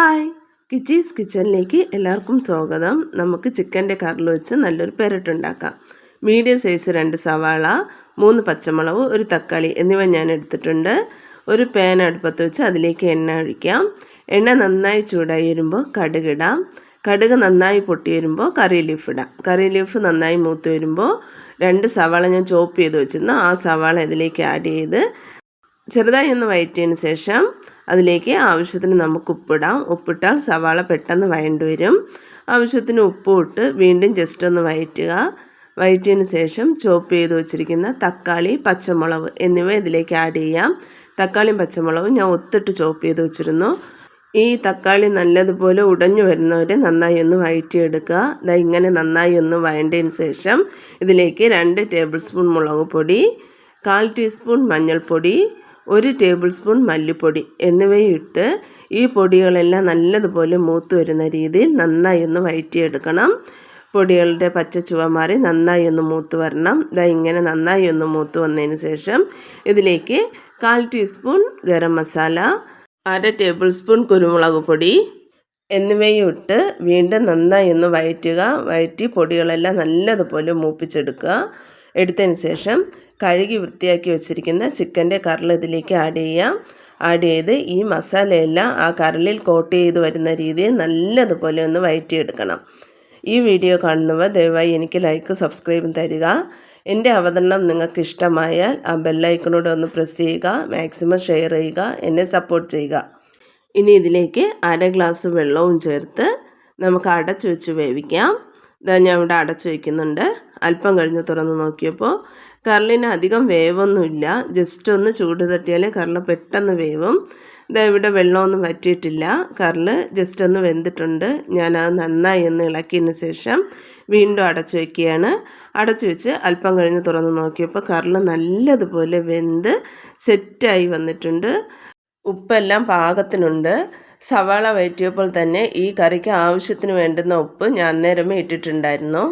Hi. കിച്ചീസ് കിച്ചണിലേക്ക് എല്ലാവർക്കും സ്വാഗതം. നമുക്ക് ചിക്കന്റെ കറിൽ വെച്ച് നല്ലൊരു പെരട്ടുണ്ടാക്കാം. മീഡിയം സൈസ് രണ്ട് സവാള മൂന്ന് പച്ചമുളക് ഒരു തക്കാളി എന്നിവ ഞാൻ എടുത്തിട്ടുണ്ട്. ഒരു പാൻ അടുപ്പത്ത് വെച്ച് അതിലേക്ക് എണ്ണ ഒഴിക്കാം. എണ്ണ നന്നായി ചൂടായി വരുമ്പോൾ കടുകിടാം കടുക് നന്നായി പൊട്ടി വരുമ്പോൾ കറി ലീഫ് ഇടാം. കറി ലീഫ് നന്നായി മൂത്ത് വരുമ്പോൾ രണ്ട് സവാള ഞാൻ ചോപ്പ് ചെയ്ത് വെച്ചിരുന്നു. ആ സവാള ഇതിലേക്ക് ആഡ് ചെയ്ത് ചെറുതായി ഒന്ന് വയറ്റിയതിന് ശേഷം അതിലേക്ക് ആവശ്യത്തിന് നമുക്ക് ഉപ്പിടാം. ഉപ്പിട്ടാൽ സവാള പെട്ടെന്ന് വയണ്ടി വരും. ആവശ്യത്തിന് ഉപ്പ് ഇട്ട് വീണ്ടും ജസ്റ്റ് ഒന്ന് വയറ്റുക. വയറ്റിയതിന് ശേഷം ചോപ്പ് ചെയ്ത് വെച്ചിരിക്കുന്ന തക്കാളി പച്ചമുളക് എന്നിവ ഇതിലേക്ക് ആഡ് ചെയ്യാം. തക്കാളിയും പച്ചമുളകും ഞാൻ ഒത്തിട്ട് ചോപ്പ് ചെയ്ത് വെച്ചിരുന്നു. ഈ തക്കാളി നല്ലതുപോലെ ഉടഞ്ഞു വരുന്നവരെ നന്നായി ഒന്ന് വഴറ്റിയെടുക്കുക ഇതാ ഇങ്ങനെ നന്നായി ഒന്ന് വഴണ്ടതിന് ശേഷം ഇതിലേക്ക് രണ്ട് ടേബിൾ സ്പൂൺ മുളക് പൊടി കാൽ ടീസ്പൂൺ മഞ്ഞൾപ്പൊടി ഒരു ടേബിൾ സ്പൂൺ മല്ലിപ്പൊടി എന്നിവയിട്ട് ഈ പൊടികളെല്ലാം നല്ലതുപോലെ മൂത്ത് വരുന്ന രീതിയിൽ നന്നായി ഒന്ന് വയറ്റിയെടുക്കണം. പൊടികളുടെ പച്ച ചുവ മാറി നന്നായി ഒന്ന് മൂത്ത് വരണം. ഇതാ ഇങ്ങനെ നന്നായി ഒന്ന് മൂത്ത് വന്നതിന് ശേഷം ഇതിലേക്ക് കാൽ ടീസ്പൂൺ ഗരം മസാല അര ടേബിൾ സ്പൂൺ കുരുമുളക് പൊടി എന്നിവയും ഇട്ട് വീണ്ടും നന്നായി ഒന്ന് വയറ്റുക. വയറ്റി പൊടികളെല്ലാം നല്ലതുപോലെ മൂപ്പിച്ചെടുക്കുക. എടുത്തതിന് ശേഷം കഴുകി വൃത്തിയാക്കി വെച്ചിരിക്കുന്ന ചിക്കന്റെ കറിൽ ഇതിലേക്ക് ആഡ് ചെയ്യാം ആഡ് ചെയ്ത് ഈ മസാലയെല്ലാം ആ കറലിൽ കോട്ട് ചെയ്ത് വരുന്ന രീതിയിൽ നല്ലതുപോലെ ഒന്ന് വയറ്റിയെടുക്കണം. ഈ വീഡിയോ കാണുന്നവർ ദയവായി എനിക്ക് ലൈക്ക് സബ്സ്ക്രൈബും തരിക. എന്റെ അവതരണം നിങ്ങൾക്ക് ഇഷ്ടമായാൽ ആ ബെല്ലൈക്കണോട് ഒന്ന് പ്രസ് ചെയ്യുക. മാക്സിമം ഷെയർ ചെയ്യുക. എന്നെ സപ്പോർട്ട് ചെയ്യുക. ഇനി ഇതിലേക്ക് അര ഗ്ലാസ് വെള്ളവും ചേർത്ത് നമുക്ക് അടച്ചു വെച്ച് വേവിക്കാം. ഇതാ ഞാൻ ഇവിടെ അടച്ചു വയ്ക്കുന്നുണ്ട് അല്പം കഴിഞ്ഞ് തുറന്ന് നോക്കിയപ്പോൾ കറലിന് അധികം വേവൊന്നുമില്ല. ജസ്റ്റ് ഒന്ന് ചൂട് തട്ടിയാൽ കറൽ പെട്ടെന്ന് വേവും. ഇതാ ഇവിടെ വെള്ളമൊന്നും വറ്റിയിട്ടില്ല. കറൽ ജസ്റ്റ് ഒന്ന് വെന്തിട്ടുണ്ട്. ഞാൻ അത് നന്നായി ഒന്ന് ഇളക്കിയതിന് ശേഷം വീണ്ടും അടച്ചു വയ്ക്കുകയാണ് അടച്ചു വെച്ച് അല്പം കഴിഞ്ഞ് തുറന്ന് നോക്കിയപ്പോൾ കറൽ നല്ലതുപോലെ വെന്ത് സെറ്റായി വന്നിട്ടുണ്ട്. ഉപ്പെല്ലാം പാകത്തിനുണ്ട്. സവാള വയറ്റിയപ്പോൾ തന്നെ ഈ കറിക്ക് ആവശ്യത്തിന് വേണ്ടുന്ന ഉപ്പ് ഞാൻ അന്നേരമേ ഇട്ടിട്ടുണ്ടായിരുന്നു.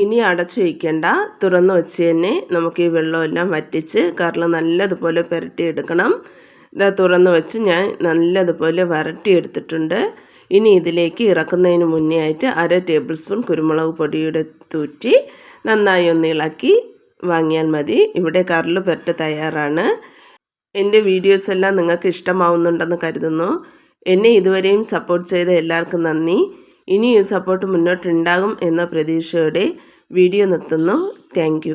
ഇനി അടച്ചു വയ്ക്കേണ്ട. തുറന്നു വെച്ച് തന്നെ നമുക്ക് ഈ വെള്ളമെല്ലാം വറ്റിച്ച് കറിൽ നല്ലതുപോലെ പുരട്ടിയെടുക്കണം. ഇതാ തുറന്നു വെച്ച് ഞാൻ നല്ലതുപോലെ വരട്ടിയെടുത്തിട്ടുണ്ട്. ഇനി ഇതിലേക്ക് ഇറക്കുന്നതിന് മുന്നേ ആയിട്ട് അര ടേബിൾ സ്പൂൺ കുരുമുളക് പൊടിയുടെ തൂറ്റി നന്നായി ഒന്ന് ഇളക്കി വാങ്ങിയാൽ മതി. ഇവിടെ കറിൽ പുരട്ട് തയ്യാറാണ്. എന്റെ വീഡിയോസ് എല്ലാം നിങ്ങൾക്ക് ഇഷ്ടമാവുന്നുണ്ടെന്ന് കരുതുന്നു. എന്നെ ഇതുവരെയും സപ്പോർട്ട് ചെയ്ത എല്ലാവർക്കും നന്ദി. ഇനിയും സപ്പോർട്ട് മുന്നോട്ടുണ്ടാകും എന്ന പ്രതീക്ഷയോടെ വീഡിയോ നിർത്തുന്നു. താങ്ക്